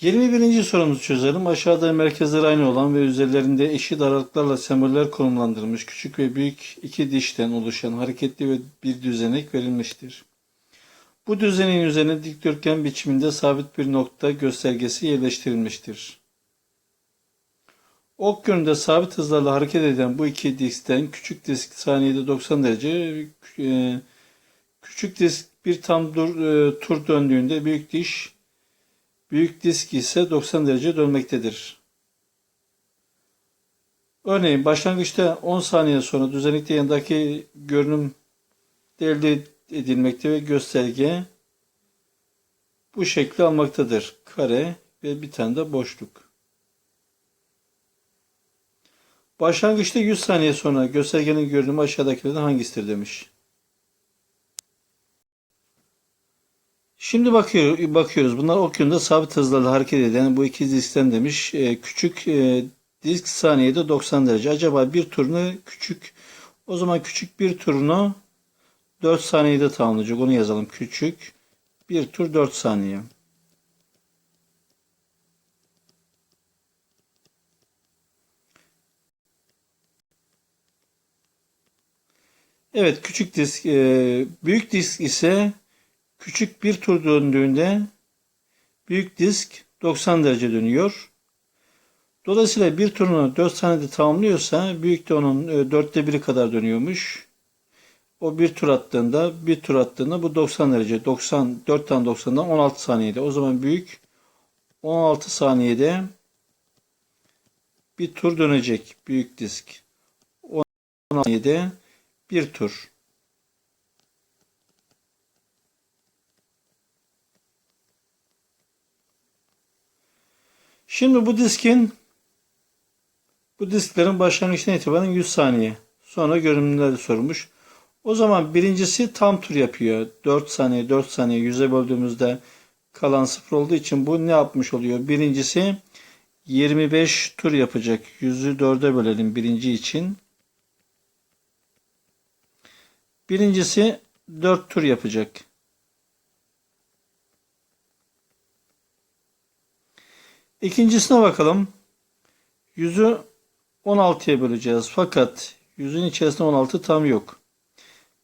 21. sorumuzu çözelim. Aşağıda merkezleri aynı olan ve üzerlerinde eşit aralıklarla semboller konumlandırılmış küçük ve büyük iki dişten oluşan hareketli ve bir düzenek verilmiştir. Bu düzeneğin üzerine dikdörtgen biçiminde sabit bir nokta göstergesi yerleştirilmiştir. Ok yönünde sabit hızlarla hareket eden bu iki diskten küçük disk saniyede 90 derece, e, küçük disk bir tam dur, e, tur döndüğünde büyük diş Büyük disk ise 90 derece dönmektedir. Örneğin başlangıçta 10 saniye sonra düzenlikte yanındaki görünüm elde edilmekte ve gösterge bu şekli almaktadır. Kare ve bir tane de boşluk. Başlangıçta 100 saniye sonra göstergenin görünümü aşağıdakilerden hangisidir demiş. Şimdi bakıyor, bakıyoruz. Bunlar ok yönünde sabit hızlarla hareket eden bu iki diskten demiş. E, küçük e, disk saniyede 90 derece. Acaba bir turunu küçük o zaman küçük bir turunu 4 saniyede tamamlayacak. Onu yazalım. Küçük bir tur 4 saniye. Evet küçük disk e, büyük disk ise Küçük bir tur döndüğünde büyük disk 90 derece dönüyor. Dolayısıyla bir turunu 4 saniyede tamamlıyorsa büyük de onun e, dörtte biri kadar dönüyormuş. O bir tur attığında bir tur attığında bu 90 derece 90 4 tane 90'dan 16 saniyede. O zaman büyük 16 saniyede bir tur dönecek büyük disk. 16 saniyede bir tur. Şimdi bu diskin bu disklerin başlangıçtan itibaren 100 saniye. Sonra görünümleri sormuş. O zaman birincisi tam tur yapıyor. 4 saniye 4 saniye 100'e böldüğümüzde kalan 0 olduğu için bu ne yapmış oluyor? Birincisi 25 tur yapacak. 100'ü 4'e bölelim birinci için. Birincisi 4 tur yapacak. İkincisine bakalım. Yüzü 16'ya böleceğiz. Fakat yüzün içerisinde 16 tam yok.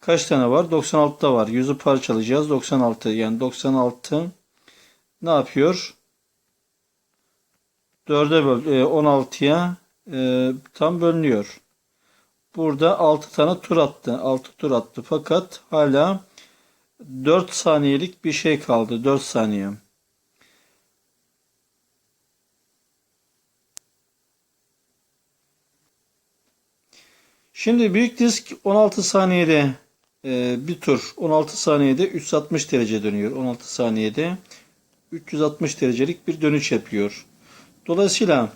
Kaç tane var? 96 da var. Yüzü parçalayacağız. 96 yani 96 ne yapıyor? 4'e böl 16'ya e, e, tam bölünüyor. Burada 6 tane tur attı. 6 tur attı. Fakat hala 4 saniyelik bir şey kaldı. 4 saniye. Şimdi büyük disk 16 saniyede e, bir tur 16 saniyede 360 derece dönüyor. 16 saniyede 360 derecelik bir dönüş yapıyor. Dolayısıyla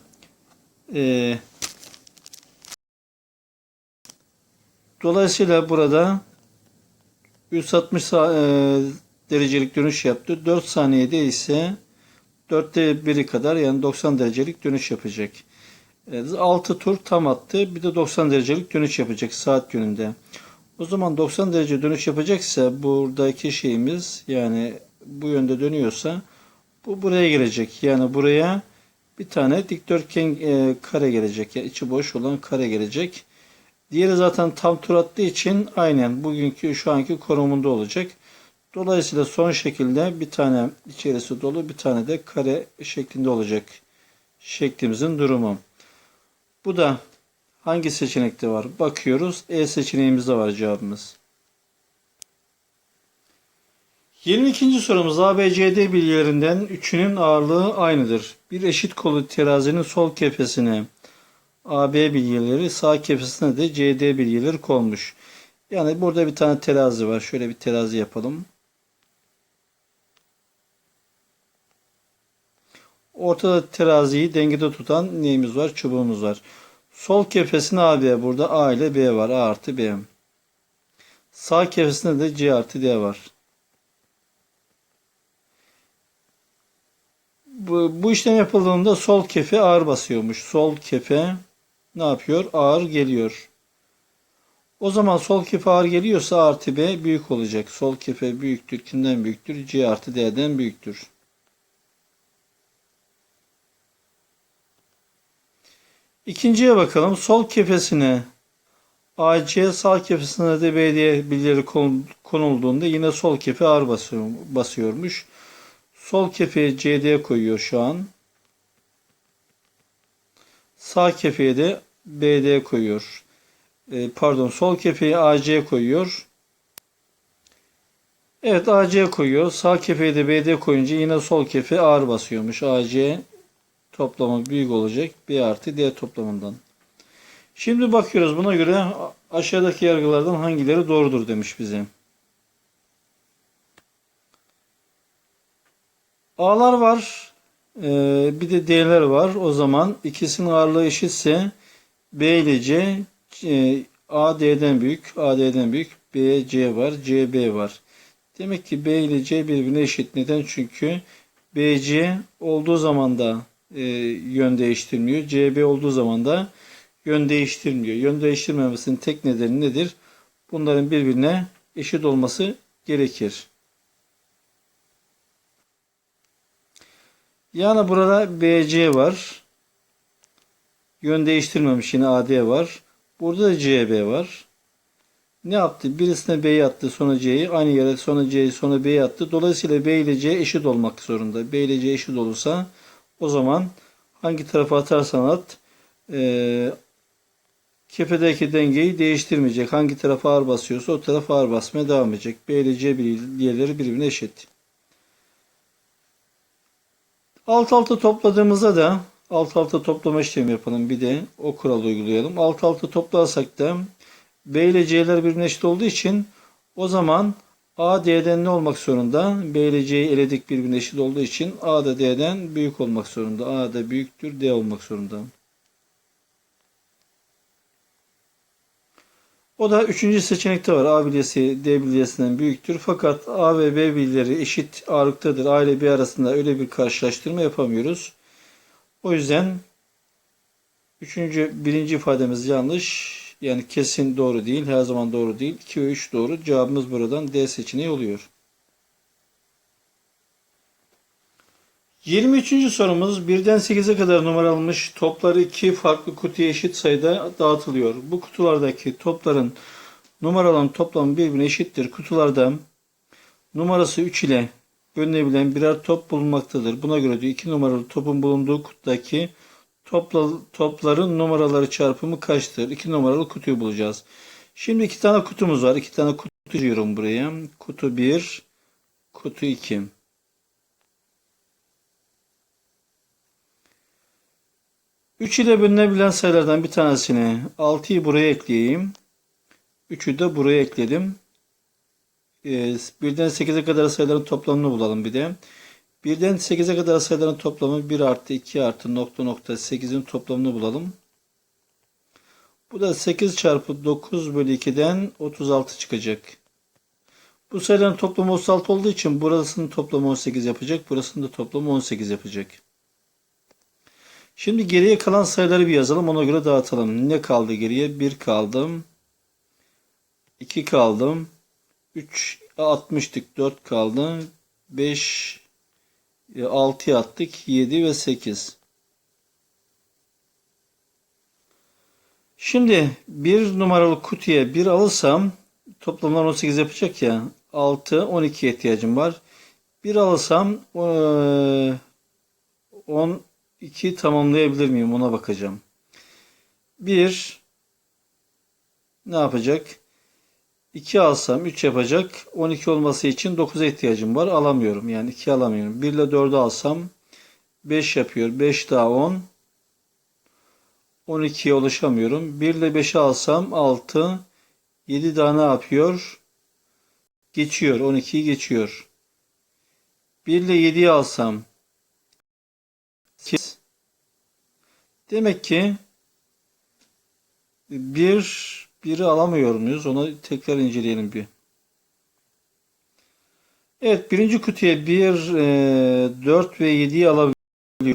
e, dolayısıyla burada 360 e, derecelik dönüş yaptı. 4 saniyede ise 4'te biri kadar yani 90 derecelik dönüş yapacak. 6 tur tam attı. Bir de 90 derecelik dönüş yapacak saat yönünde. O zaman 90 derece dönüş yapacaksa buradaki şeyimiz yani bu yönde dönüyorsa bu buraya gelecek. Yani buraya bir tane dikdörtgen e, kare gelecek. Yani içi boş olan kare gelecek. Diğeri zaten tam tur attığı için aynen bugünkü şu anki konumunda olacak. Dolayısıyla son şekilde bir tane içerisi dolu bir tane de kare şeklinde olacak şeklimizin durumu. Bu da hangi seçenekte var? Bakıyoruz. E seçeneğimizde var cevabımız. 22. sorumuz ABCD bilgilerinden üçünün ağırlığı aynıdır. Bir eşit kolu terazinin sol kefesine AB bilgileri, sağ kefesine de CD bilgileri konmuş. Yani burada bir tane terazi var. Şöyle bir terazi yapalım. Ortada teraziyi dengede tutan neyimiz var? Çubuğumuz var. Sol kefesinde AB burada A ile B var. A artı B. Sağ kefesinde de C artı D var. Bu, bu işlem yapıldığında sol kefe ağır basıyormuş. Sol kefe ne yapıyor? Ağır geliyor. O zaman sol kefe ağır geliyorsa artı B büyük olacak. Sol kefe büyüktür. Kimden büyüktür? C artı D'den büyüktür. İkinciye bakalım. Sol kefesine AC, sağ kefesine de B diye birileri kon- konulduğunda yine sol kefe ağır basıyor, basıyormuş. Sol kefeye CD koyuyor şu an. Sağ kefeye de BD koyuyor. E, pardon sol kefeye AC koyuyor. Evet AC koyuyor. Sağ kefeye de BD koyunca yine sol kefe ağır basıyormuş. AC toplamı büyük olacak. B artı D toplamından. Şimdi bakıyoruz buna göre aşağıdaki yargılardan hangileri doğrudur demiş bize. A'lar var. Ee, bir de D'ler var. O zaman ikisinin ağırlığı eşitse B ile C, C A D'den büyük, A D'den büyük, B C var, C B var. Demek ki B ile C birbirine eşit. Neden? Çünkü BC olduğu zaman da e, yön değiştirmiyor. CB olduğu zaman da yön değiştirmiyor. Yön değiştirmemesinin tek nedeni nedir? Bunların birbirine eşit olması gerekir. Yani burada BC var. Yön değiştirmemiş yine AD var. Burada da CB var. Ne yaptı? Birisine B'yi attı sonra C'yi. Aynı yere sonra C'yi sonra B'yi attı. Dolayısıyla B ile C eşit olmak zorunda. B ile C eşit olursa o zaman hangi tarafa atarsan at e, kefedeki dengeyi değiştirmeyecek. Hangi tarafa ağır basıyorsa o tarafa ağır basmaya devam edecek. B ile C bilyeleri birbirine eşit. Alt alta topladığımızda da alt alta toplama işlemi yapalım. Bir de o kuralı uygulayalım. Alt alta toplarsak da B ile C'ler birbirine eşit olduğu için o zaman A D'den ne olmak zorunda? B ile C'yi eledik birbirine eşit olduğu için A da D'den büyük olmak zorunda. A da büyüktür D olmak zorunda. O da üçüncü seçenekte var. A bilyesi D bilyesinden büyüktür. Fakat A ve B bilyeleri eşit ağırlıktadır. A ile B arasında öyle bir karşılaştırma yapamıyoruz. O yüzden üçüncü, birinci ifademiz yanlış. Yani kesin doğru değil. Her zaman doğru değil. 2 ve 3 doğru. Cevabımız buradan D seçeneği oluyor. 23. sorumuz 1'den 8'e kadar numaralmış topları iki farklı kutuya eşit sayıda dağıtılıyor. Bu kutulardaki topların numaralan toplamı birbirine eşittir. Kutularda numarası 3 ile bölünebilen birer top bulunmaktadır. Buna göre diyor 2 numaralı topun bulunduğu kutudaki topla, topların numaraları çarpımı kaçtır? 2 numaralı kutuyu bulacağız. Şimdi iki tane kutumuz var. İki tane kutu diyorum buraya. Kutu 1, kutu 2. Üç ile bölünebilen sayılardan bir tanesini 6'yı buraya ekleyeyim. 3'ü de buraya ekledim. Ee, birden 8'e kadar sayıların toplamını bulalım bir de. Birden 8'e kadar sayıların toplamı 1 artı 2 artı nokta nokta 8'in toplamını bulalım. Bu da 8 çarpı 9 bölü 2'den 36 çıkacak. Bu sayıların toplamı 36 olduğu için burasının toplamı 18 yapacak. Burasının da toplamı 18 yapacak. Şimdi geriye kalan sayıları bir yazalım. Ona göre dağıtalım. Ne kaldı geriye? 1 kaldım. 2 kaldım. 3 atmıştık. 4 kaldı. 5 6'ya attık. 7 ve 8. Şimdi bir numaralı kutuya 1 alırsam toplamdan 18 yapacak ya. 6, 12 ihtiyacım var. 1 alırsam 12 tamamlayabilir miyim ona bakacağım. 1 ne yapacak? 2 alsam 3 yapacak. 12 olması için 9'a ihtiyacım var. Alamıyorum. Yani 2 alamıyorum. 1 ile 4'ü alsam 5 yapıyor. 5 daha 10. 12'ye ulaşamıyorum. 1 ile 5'i alsam 6. 7 daha ne yapıyor? Geçiyor. 12'yi geçiyor. 1 ile 7'yi alsam 8. Demek ki 1 biri alamıyor muyuz? Onu tekrar inceleyelim bir. Evet birinci kutuya 1, 4 ve 7'yi alabiliyor.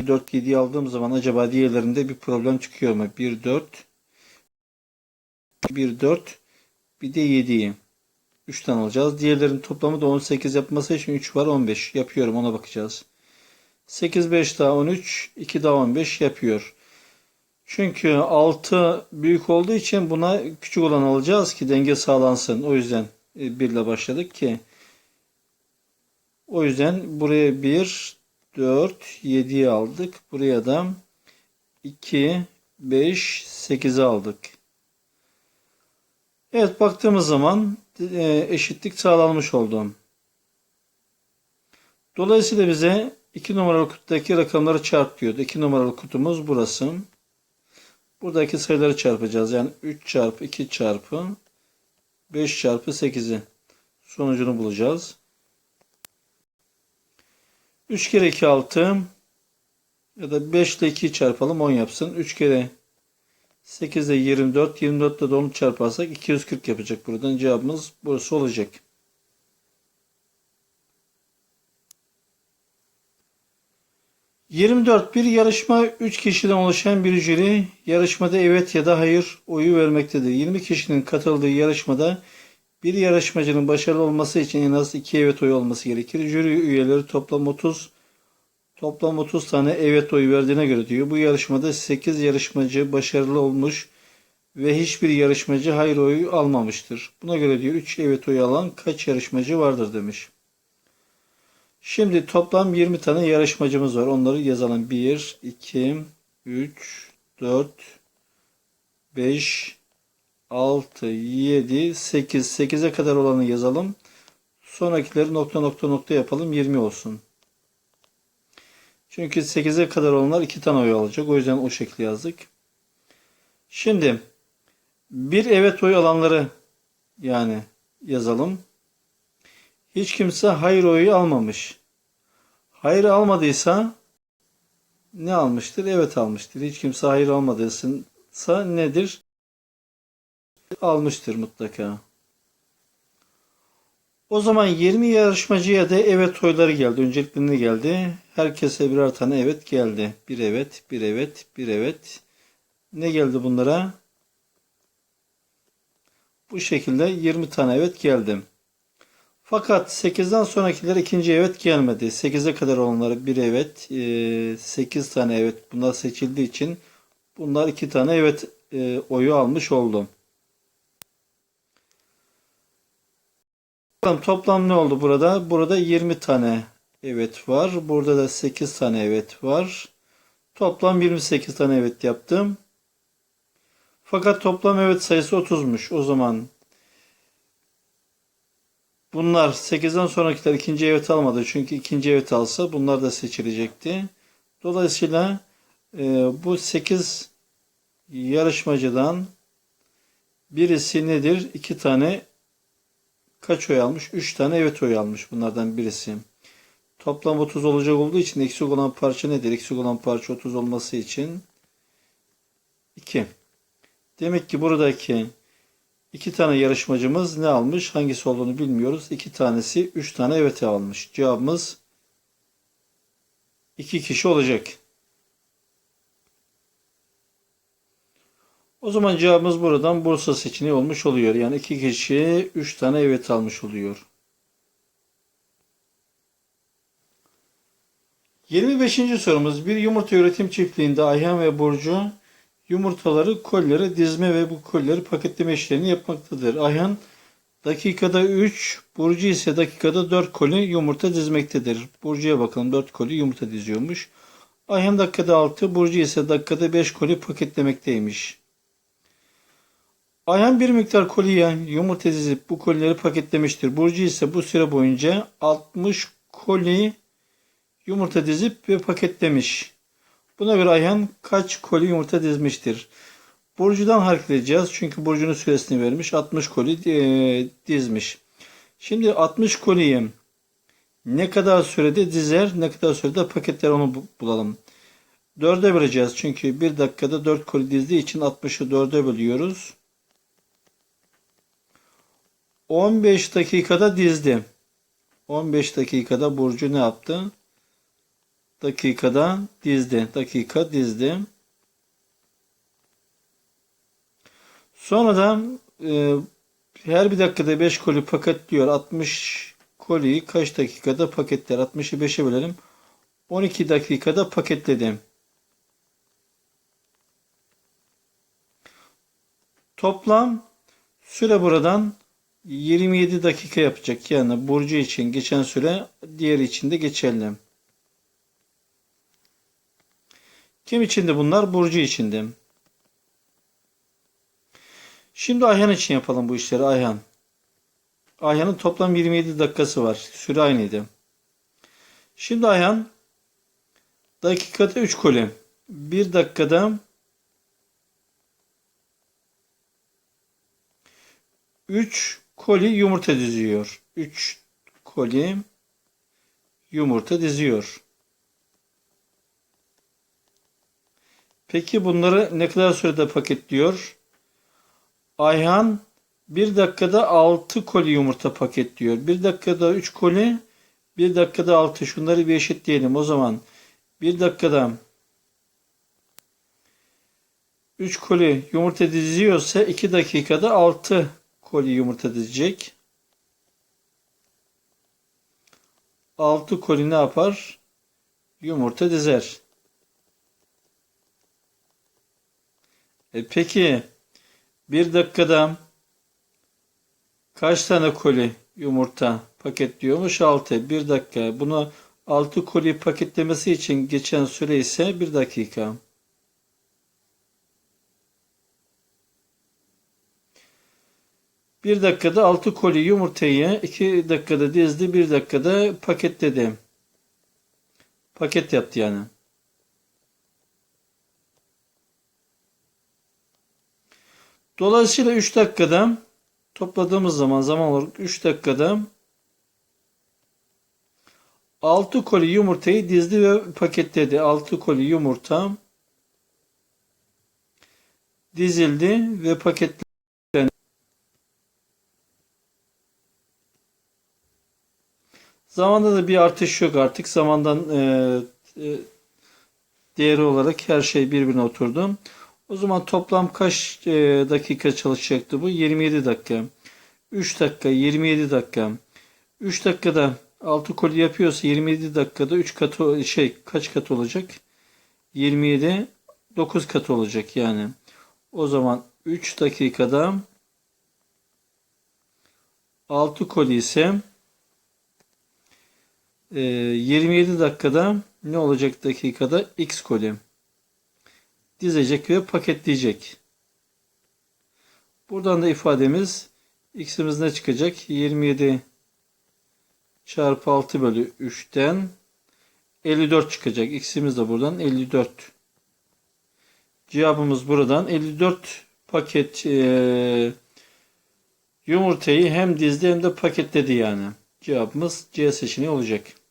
4, 7'yi aldığım zaman acaba diğerlerinde bir problem çıkıyor mu? 1, 4, 1, 4, bir de 7'yi. 3 tane alacağız. Diğerlerin toplamı da 18 yapması için 3 var 15. Yapıyorum ona bakacağız. 8, 5 daha 13, 2 daha 15 yapıyor. Çünkü 6 büyük olduğu için buna küçük olan alacağız ki denge sağlansın. O yüzden 1 ile başladık ki. O yüzden buraya 1, 4, 7'yi aldık. Buraya da 2, 5, 8'i aldık. Evet baktığımız zaman e, eşitlik sağlanmış oldu. Dolayısıyla bize 2 numaralı kutudaki rakamları çarp diyordu. 2 numaralı kutumuz burası. Buradaki sayıları çarpacağız. Yani 3 çarpı 2 çarpı 5 çarpı 8'i. Sonucunu bulacağız. 3 kere 2 6 ya da 5 ile 2'yi çarpalım 10 yapsın. 3 kere 8 ile 24. 24 ile de 10'u çarparsak 240 yapacak buradan. Cevabımız burası olacak. ...24 bir yarışma 3 kişiden oluşan bir jüri yarışmada evet ya da hayır oyu vermektedir. 20 kişinin katıldığı yarışmada bir yarışmacının başarılı olması için en az 2 evet oyu olması gerekir. Jüri üyeleri toplam 30 toplam 30 tane evet oyu verdiğine göre diyor. Bu yarışmada 8 yarışmacı başarılı olmuş ve hiçbir yarışmacı hayır oyu almamıştır. Buna göre diyor 3 evet oyu alan kaç yarışmacı vardır demiş. Şimdi toplam 20 tane yarışmacımız var. Onları yazalım. 1, 2, 3, 4, 5, 6, 7, 8. 8'e kadar olanı yazalım. Sonrakileri nokta nokta nokta yapalım. 20 olsun. Çünkü 8'e kadar olanlar 2 tane oy alacak. O yüzden o şekli yazdık. Şimdi bir evet oy alanları yani yazalım. Hiç kimse hayır oyu almamış. Hayır almadıysa ne almıştır? Evet almıştır. Hiç kimse hayır almadıysa nedir? Almıştır mutlaka. O zaman 20 yarışmacıya da evet oyları geldi. Öncelikle ne geldi? Herkese birer tane evet geldi. Bir evet, bir evet, bir evet. Ne geldi bunlara? Bu şekilde 20 tane evet geldi. Fakat 8'den sonrakiler ikinci evet gelmedi. 8'e kadar olanları bir evet, 8 tane evet bunlar seçildiği için bunlar 2 tane evet oyu almış oldu. Toplam ne oldu burada? Burada 20 tane evet var. Burada da 8 tane evet var. Toplam 28 tane evet yaptım. Fakat toplam evet sayısı 30'muş. O zaman bunlar 8'den sonrakiler ikinci evet almadı. Çünkü ikinci evet alsa bunlar da seçilecekti. Dolayısıyla e, bu 8 yarışmacıdan birisi nedir? 2 tane kaç oy almış? 3 tane evet oy almış bunlardan birisi. Toplam 30 olacak olduğu için eksik olan parça nedir? Eksik olan parça 30 olması için 2. Demek ki buradaki iki tane yarışmacımız ne almış? Hangisi olduğunu bilmiyoruz. İki tanesi 3 tane evet almış. Cevabımız 2 kişi olacak. O zaman cevabımız buradan Bursa seçeneği olmuş oluyor. Yani iki kişi 3 tane evet almış oluyor. 25. sorumuz bir yumurta üretim çiftliğinde Ayhan ve Burcu yumurtaları kollere dizme ve bu kolleri paketleme işlerini yapmaktadır. Ayhan dakikada 3, Burcu ise dakikada 4 koli yumurta dizmektedir. Burcu'ya bakalım 4 koli yumurta diziyormuş. Ayhan dakikada 6, Burcu ise dakikada 5 koli paketlemekteymiş. Ayhan bir miktar koliye yumurta dizip bu kolileri paketlemiştir. Burcu ise bu süre boyunca 60 koli yumurta dizip ve paketlemiş. Buna göre Ayhan kaç koli yumurta dizmiştir? Burcu'dan hareket edeceğiz. Çünkü Burcu'nun süresini vermiş. 60 koli e, dizmiş. Şimdi 60 koliyi ne kadar sürede dizer, ne kadar sürede paketler onu bulalım. 4'e böleceğiz. Çünkü 1 dakikada 4 koli dizdiği için 60'ı 4'e bölüyoruz. 15 dakikada dizdi. 15 dakikada Burcu ne yaptı? Dakikada dizdi. Dakika dizdi. Sonradan e, her bir dakikada 5 koli paketliyor. 60 koliyi kaç dakikada paketler? 60'ı 5'e bölelim. 12 dakikada paketledim. Toplam süre buradan 27 dakika yapacak. Yani Burcu için geçen süre diğer için de geçerli. Kim içindi bunlar? Burcu içindi. Şimdi Ayhan için yapalım bu işleri Ayhan. Ayhan'ın toplam 27 dakikası var. Süre aynıydı. Şimdi Ayhan dakikada 3 koli. 1 dakikada 3 koli yumurta diziyor. 3 koli yumurta diziyor. Peki bunları ne kadar sürede paketliyor? Ayhan 1 dakikada 6 koli yumurta paketliyor. 1 dakikada 3 koli, 1 dakikada 6. Şunları bir eşitleyelim. O zaman 1 dakikada 3 koli yumurta diziyorsa 2 dakikada 6 koli yumurta dizecek. 6 koli ne yapar? Yumurta dizer. E peki bir dakikada kaç tane koli yumurta paketliyormuş? 6. Bir dakika. Bunu 6 koli paketlemesi için geçen süre ise 1 dakika. Bir dakikada 6 koli yumurtayı 2 dakikada dizdi, 1 dakikada paketledi. Paket yaptı yani. Dolayısıyla 3 dakikada topladığımız zaman zaman olarak 3 dakikada 6 koli yumurtayı dizdi ve paketledi. 6 koli yumurta dizildi ve paketlendi. Zamanda da bir artış yok artık. Zamandan e, e, değeri olarak her şey birbirine oturdu. O zaman toplam kaç e, dakika çalışacaktı bu? 27 dakika. 3 dakika, 27 dakika. 3 dakikada 6 koli yapıyorsa 27 dakikada 3 katı şey kaç kat olacak? 27 9 kat olacak yani. O zaman 3 dakikada 6 koli ise e, 27 dakikada ne olacak dakikada? X koli dizecek ve paketleyecek. Buradan da ifademiz x'imiz ne çıkacak? 27 çarpı 6 bölü 3'ten 54 çıkacak. X'imiz de buradan 54. Cevabımız buradan 54 paket e, yumurtayı hem dizdi hem de paketledi yani. Cevabımız C seçeneği olacak.